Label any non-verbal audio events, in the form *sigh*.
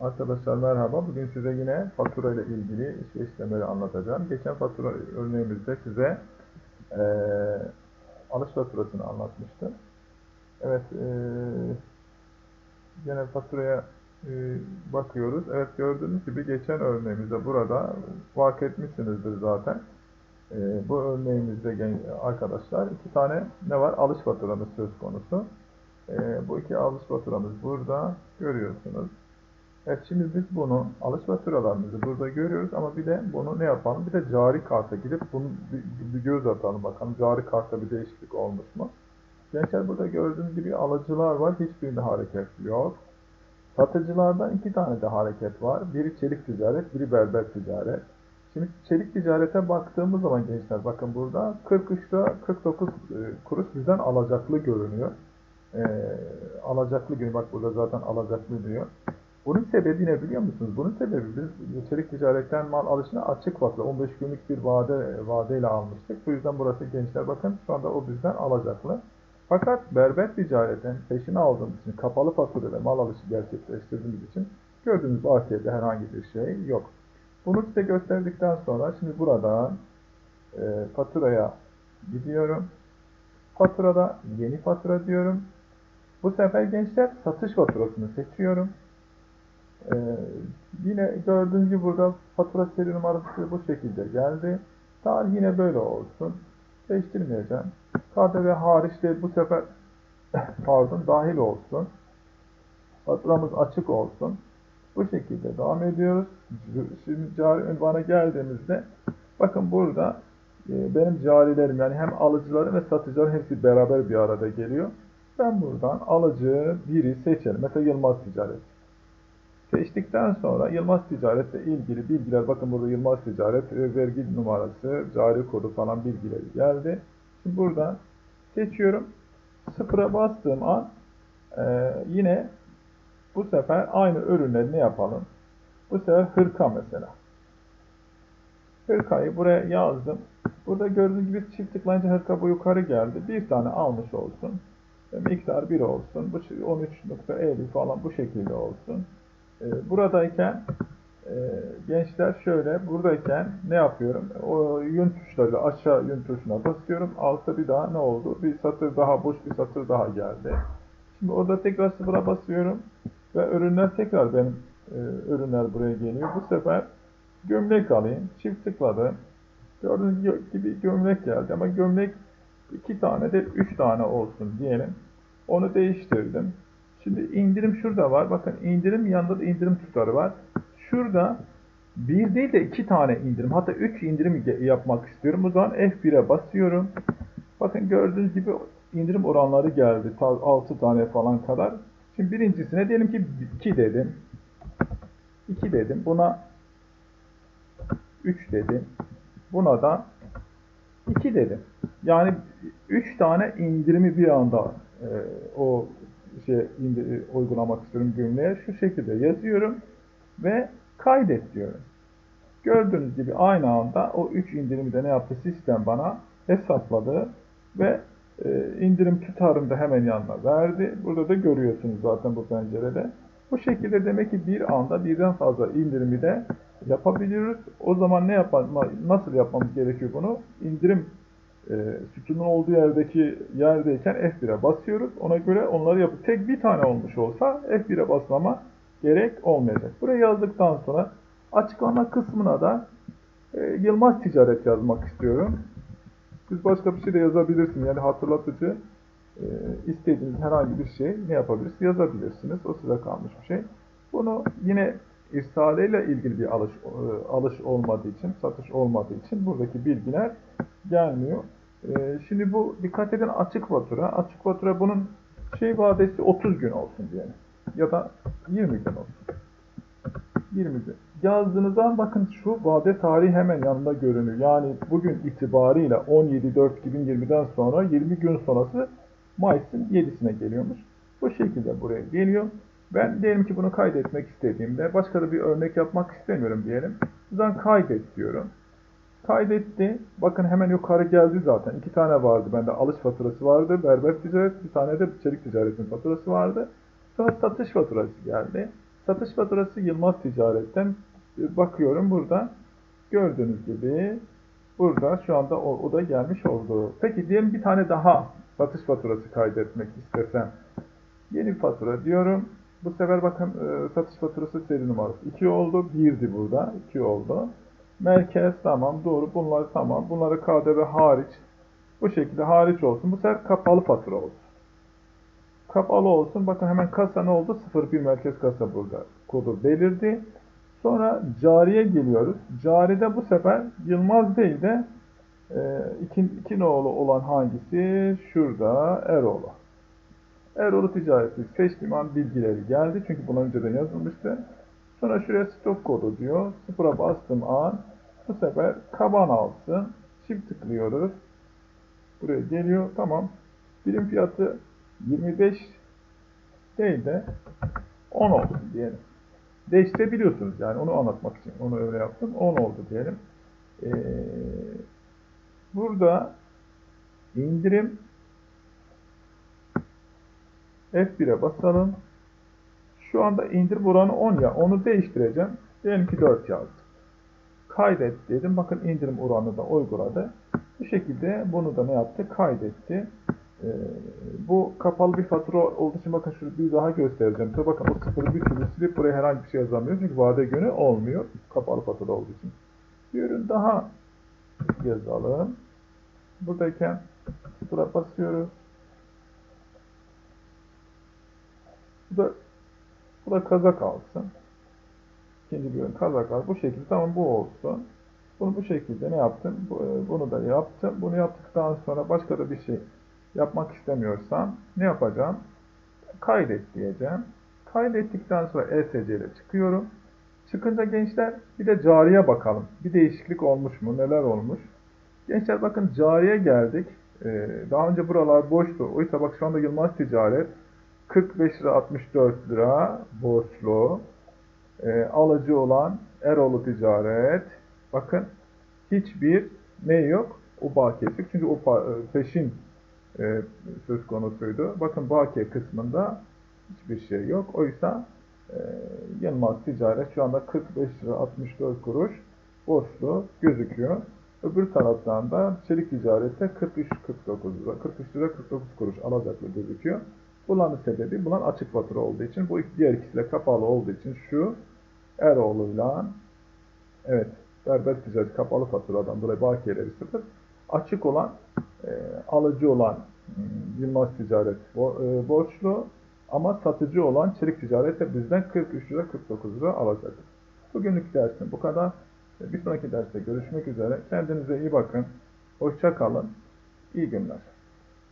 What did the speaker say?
Arkadaşlar merhaba. Bugün size yine fatura ile ilgili iş işlemleri anlatacağım. Geçen fatura örneğimizde size e, alış faturasını anlatmıştım. Evet, e, yine faturaya e, bakıyoruz. Evet gördüğünüz gibi geçen örneğimizde burada fark etmişsinizdir zaten. E, bu örneğimizde arkadaşlar iki tane ne var? Alış faturamız söz konusu. E, bu iki alış faturamız burada görüyorsunuz. Evet şimdi biz bunu alış faturalarımızı burada görüyoruz ama bir de bunu ne yapalım? Bir de cari karta gidip bunu bir, bir göz atalım bakalım. Cari kartta bir değişiklik olmuş mu? Gençler burada gördüğünüz gibi alıcılar var. Hiçbirinde hareket yok. Satıcılardan iki tane de hareket var. Biri çelik ticaret, biri berber ticaret. Şimdi çelik ticarete baktığımız zaman gençler bakın burada 43 lira 49 kuruş bizden alacaklı görünüyor. Ee, alacaklı günü bak burada zaten alacaklı diyor. Bunun sebebi ne biliyor musunuz? Bunun sebebi biz çelik ticaretten mal alışına açık fatura 15 günlük bir vade vadeyle almıştık. Bu yüzden burası gençler bakın şu anda o bizden alacaklı. Fakat berber ticaretten peşini aldığımız için kapalı faturayla mal alışı gerçekleştirdiğimiz için gördüğünüz ATV'de herhangi bir şey yok. Bunu size gösterdikten sonra şimdi burada e, faturaya gidiyorum. Faturada yeni fatura diyorum. Bu sefer gençler satış faturasını seçiyorum. Ee, yine gördüğünüz gibi burada fatura seri numarası bu şekilde geldi. Tarih yine böyle olsun. Değiştirmeyeceğim. KDV hariç de bu sefer *laughs* pardon dahil olsun. Faturamız açık olsun. Bu şekilde devam ediyoruz. Şimdi cari ünvana geldiğimizde bakın burada e, benim carilerim yani hem alıcılarım ve satıcılarım hepsi beraber bir arada geliyor. Ben buradan alıcı biri seçelim. Mesela Yılmaz Ticaret. Seçtikten sonra Yılmaz Ticaret'le ilgili bilgiler, bakın burada Yılmaz Ticaret e, vergi numarası, cari kodu falan bilgileri geldi. Şimdi buradan seçiyorum. Sıfıra bastığım an e, yine bu sefer aynı ürünleri ne yapalım? Bu sefer hırka mesela. Hırkayı buraya yazdım. Burada gördüğünüz gibi çift tıklayınca hırka bu yukarı geldi. Bir tane almış olsun. Miktar 1 olsun. Bu 13.50 falan bu şekilde olsun. Ee, buradayken e, gençler şöyle buradayken ne yapıyorum? O yön tuşları aşağı yön tuşuna basıyorum. Altta bir daha ne oldu? Bir satır daha boş bir satır daha geldi. Şimdi orada tekrar sıfıra basıyorum ve ürünler tekrar benim e, ürünler buraya geliyor. Bu sefer gömlek alayım. Çift tıkladım. Gördüğünüz gibi gömlek geldi ama gömlek iki tane de üç tane olsun diyelim. Onu değiştirdim. Şimdi indirim şurada var. Bakın indirim yanında da indirim tutarı var. Şurada bir değil de iki tane indirim. Hatta üç indirim yapmak istiyorum. O zaman F1'e basıyorum. Bakın gördüğünüz gibi indirim oranları geldi. 6 tane falan kadar. Şimdi birincisine diyelim ki 2 dedim. 2 dedim. Buna 3 dedim. Buna da 2 dedim. Yani 3 tane indirimi bir anda e, o şey indir, uygulamak istiyorum gömleğe. Şu şekilde yazıyorum ve kaydet diyorum. Gördüğünüz gibi aynı anda o 3 indirimi de ne yaptı? Sistem bana hesapladı ve e, indirim tutarını da hemen yanına verdi. Burada da görüyorsunuz zaten bu pencerede. Bu şekilde demek ki bir anda birden fazla indirimi de yapabiliyoruz. O zaman ne yapalım, nasıl yapmamız gerekiyor bunu? İndirim e, sütunun olduğu yerdeki yerdeyken F1'e basıyoruz. Ona göre onları yapıp tek bir tane olmuş olsa F1'e basmama gerek olmayacak. Buraya yazdıktan sonra açıklama kısmına da e, Yılmaz Ticaret yazmak istiyorum. Siz başka bir şey de yazabilirsiniz. Yani hatırlatıcı e, istediğiniz herhangi bir şey ne yapabilirsiniz yazabilirsiniz. O size kalmış bir şey. Bunu yine irsale ile ilgili bir alış, e, alış olmadığı için, satış olmadığı için buradaki bilgiler gelmiyor. E, şimdi bu dikkat edin açık fatura. Açık fatura bunun şey vadesi 30 gün olsun diyelim. Ya da 20 gün olsun. 20 gün. Yazdığınız zaman bakın şu vade tarihi hemen yanında görünüyor. Yani bugün itibariyle 17.4.2020'den sonra 20 gün sonrası Mayıs'ın 7'sine geliyormuş. Bu şekilde buraya geliyor. Ben diyelim ki bunu kaydetmek istediğimde başka da bir örnek yapmak istemiyorum diyelim. Zaman kaydet diyorum. Kaydetti. Bakın hemen yukarı geldi zaten. İki tane vardı. Bende alış faturası vardı. Berber ticaret. Bir tane de çelik ticaretin faturası vardı. Sonra satış faturası geldi. Satış faturası Yılmaz Ticaret'ten e, bakıyorum burada. Gördüğünüz gibi burada şu anda o, o da gelmiş oldu. Peki diyelim bir tane daha satış faturası kaydetmek istesem. Yeni fatura diyorum. Bu sefer bakın e, satış faturası seri numarası 2 oldu. 1'di burada. 2 oldu. Merkez tamam doğru. Bunlar tamam. Bunları KDV hariç. Bu şekilde hariç olsun. Bu sefer kapalı fatura olsun. Kapalı olsun. Bakın hemen kasa ne oldu? 01 merkez kasa burada. Kodu belirdi. Sonra cariye geliyoruz. Caride bu sefer Yılmaz değil de e, iki, iki nolu olan hangisi? Şurada Eroğlu. Eroğlu ticareti seçtiğim an bilgileri geldi. Çünkü bundan önceden yazılmıştı. Sonra şuraya stok kodu diyor. Sıfıra bastığım an bu sefer kaban alsın. Çift tıklıyoruz. Buraya geliyor. Tamam. Birim fiyatı 25 değil de 10 oldu diyelim. Değiştirebiliyorsunuz yani onu anlatmak için onu öyle yaptım. 10 oldu diyelim. Ee, burada indirim F1'e basalım. Şu anda indirim oranı 10 ya. Onu değiştireceğim. Diyelim ki 4 yazdım. Kaydet dedim. Bakın indirim oranı da uyguladı. Bu şekilde bunu da ne yaptı? Kaydetti. Ee, bu kapalı bir fatura olduğu için bakın şunu bir daha göstereceğim. Tabii bakın o sıfırı bir türlü silip buraya herhangi bir şey yazamıyor. Çünkü vade günü olmuyor. Kapalı fatura olduğu için. Bir ürün daha yazalım. Buradayken sıfıra basıyoruz. Bu da, bu da kazak alsın. İkinci bir ürün kazak al. Bu şekilde tamam bu olsun. Bunu bu şekilde ne yaptım? Bu- Bunu da yaptım. Bunu yaptıktan sonra başka da bir şey yapmak istemiyorsam ne yapacağım? Kaydet diyeceğim. Kaydettikten sonra ESC ile çıkıyorum. Çıkınca gençler bir de cariye bakalım. Bir değişiklik olmuş mu? Neler olmuş? Gençler bakın cariye geldik. Ee, daha önce buralar boştu. Oysa bak şu anda Yılmaz Ticaret 45 lira 64 lira borçlu. Ee, alıcı olan Eroğlu Ticaret. Bakın hiçbir ne yok? O bakiyesi. Çünkü o pa- e, peşin e, söz konusuydu. Bakın bakiye kısmında hiçbir şey yok. Oysa e, Yılmaz Ticaret şu anda 45 lira 64 kuruş borçlu gözüküyor. Öbür taraftan da Çelik Ticaret'te 43 49 lira 43 lira 49 kuruş alacaklı gözüküyor. Bunların sebebi bunlar açık fatura olduğu için bu diğer ikisi de kapalı olduğu için şu Eroğlu'yla evet Berber Ticaret kapalı faturadan dolayı bakiyeleri sıfır. Açık olan e, alıcı olan hmm, Yılmaz Ticaret bo- e, borçlu ama satıcı olan Çelik Ticaret de bizden 43 lira 49 lira alacak. Bugünlük dersim bu kadar. E, Bir sonraki derste görüşmek üzere. Kendinize iyi bakın. Hoşça kalın. İyi günler.